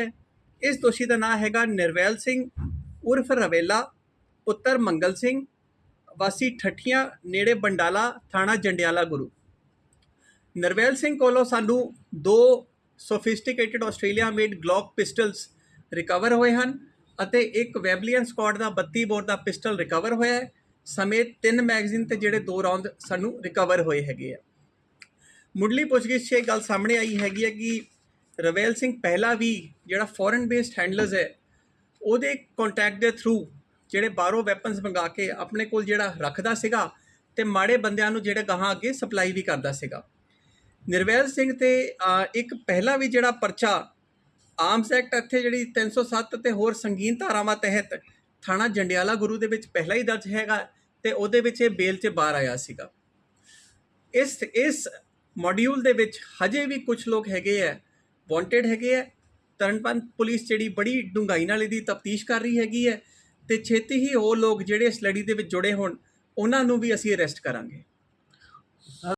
ਹੈ। ਇਸ ਦੋਸ਼ੀ ਦਾ ਨਾਮ ਹੈਗਾ ਨਿਰਵੈਲ ਸਿੰਘ, ਉਰਫ ਰਵੇਲਾ, ਪੁੱਤਰ ਮੰਗਲ ਸਿੰਘ, ਵਾਸੀ ਠੱਠੀਆਂ, ਨੇੜੇ ਬੰਡਾਲਾ, ਥਾਣਾ ਜੰਡਿਆਲਾ ਗੁਰੂ। ਨਿਰਵੈਲ ਸਿੰਘ ਕੋਲੋਂ ਸਾਨੂੰ ਦੋ sophisticated Australia made Glock pistols recover ਹੋਏ ਹਨ ਅਤੇ ਇੱਕ ਵੈਬਲੀਅਨ ਸਕਾਡ ਦਾ 32 ਬੋਰ ਦਾ ਪਿਸਟਲ ਰਿਕਵਰ ਹੋਇਆ ਹੈ। ਸਮੇਤ ਤਿੰਨ ਮੈਗਜ਼ੀਨ ਤੇ ਜਿਹੜੇ ਦੋ ਰੌਂਦ ਸਾਨੂੰ ਰਿਕਵਰ ਹੋਏ ਹੈਗੇ ਆ। ਮੁੱਢਲੀ ਪੁੱਛਗਿੱਛ 'ਚ ਇਹ ਗੱਲ ਸਾਹਮਣੇ ਆਈ ਹੈਗੀ ਹੈ ਕਿ ਰਵੇਲ ਸਿੰਘ ਪਹਿਲਾ ਵੀ ਜਿਹੜਾ ਫੋਰਨ ਬੇਸਡ ਹੈਂਡਲਰਸ ਹੈ, ਉਹਦੇ ਕੰਟੈਕਟ ਦੇ ਥਰੂ ਜਿਹੜੇ ਬਾਹਰੋਂ ਵੈਪਨਸ ਮੰਗਾ ਕੇ ਆਪਣੇ ਕੋਲ ਜਿਹੜਾ ਰੱਖਦਾ ਸੀਗਾ ਤੇ ਮਾੜੇ ਬੰਦਿਆਂ ਨੂੰ ਜਿਹੜੇ ਗਾਹਾਂ ਅੱਗੇ ਸਪਲਾਈ ਵੀ ਕਰਦਾ ਸੀਗਾ। ਨਿਰਵੈਲ ਸਿੰਘ ਤੇ ਇੱਕ ਪਹਿਲਾ ਵੀ ਜਿਹੜਾ ਪਰਚਾ ਆਰਮਸ ਐਕਟ ਇੱਥੇ ਜਿਹੜੀ 307 ਤੇ ਹੋਰ ਸੰਗੀਨ ਧਾਰਾਵਾਂ ਤਹਿਤ ਥਾਣਾ ਜੰਡਿਆਲਾ ਗੁਰੂ ਦੇ ਵਿੱਚ ਪਹਿਲਾ ਹੀ ਦਰਜ ਹੈਗਾ ਤੇ ਉਹਦੇ ਵਿੱਚ ਇਹ ਬੇਲ 'ਚ ਬਾਹਰ ਆਇਆ ਸੀਗਾ। ਇਸ ਇਸ ਮੋਡਿਊਲ ਦੇ ਵਿੱਚ ਹਜੇ ਵੀ ਕੁਝ ਲੋਕ ਹੈਗੇ ਆ ਵਾਂਟਡ ਹੈਗੇ ਆ। ਤਰਨਪਨ ਪੁਲਿਸ ਜਿਹੜੀ ਬੜੀ ਡੂੰਘਾਈ ਨਾਲ ਇਹਦੀ ਤਫਤੀਸ਼ ਕਰ ਰਹੀ ਹੈਗੀ ਹੈ ਤੇ ਛੇਤੀ ਹੀ ਉਹ ਲੋਕ ਜਿਹੜੇ ਇਸ ਲੜੀ ਦੇ ਵਿੱਚ ਜੁੜੇ ਹੋਣ, ਉਹਨਾਂ ਨੂੰ ਵੀ ਅਸੀਂ ਅਰੈਸਟ ਕਰਾਂਗੇ।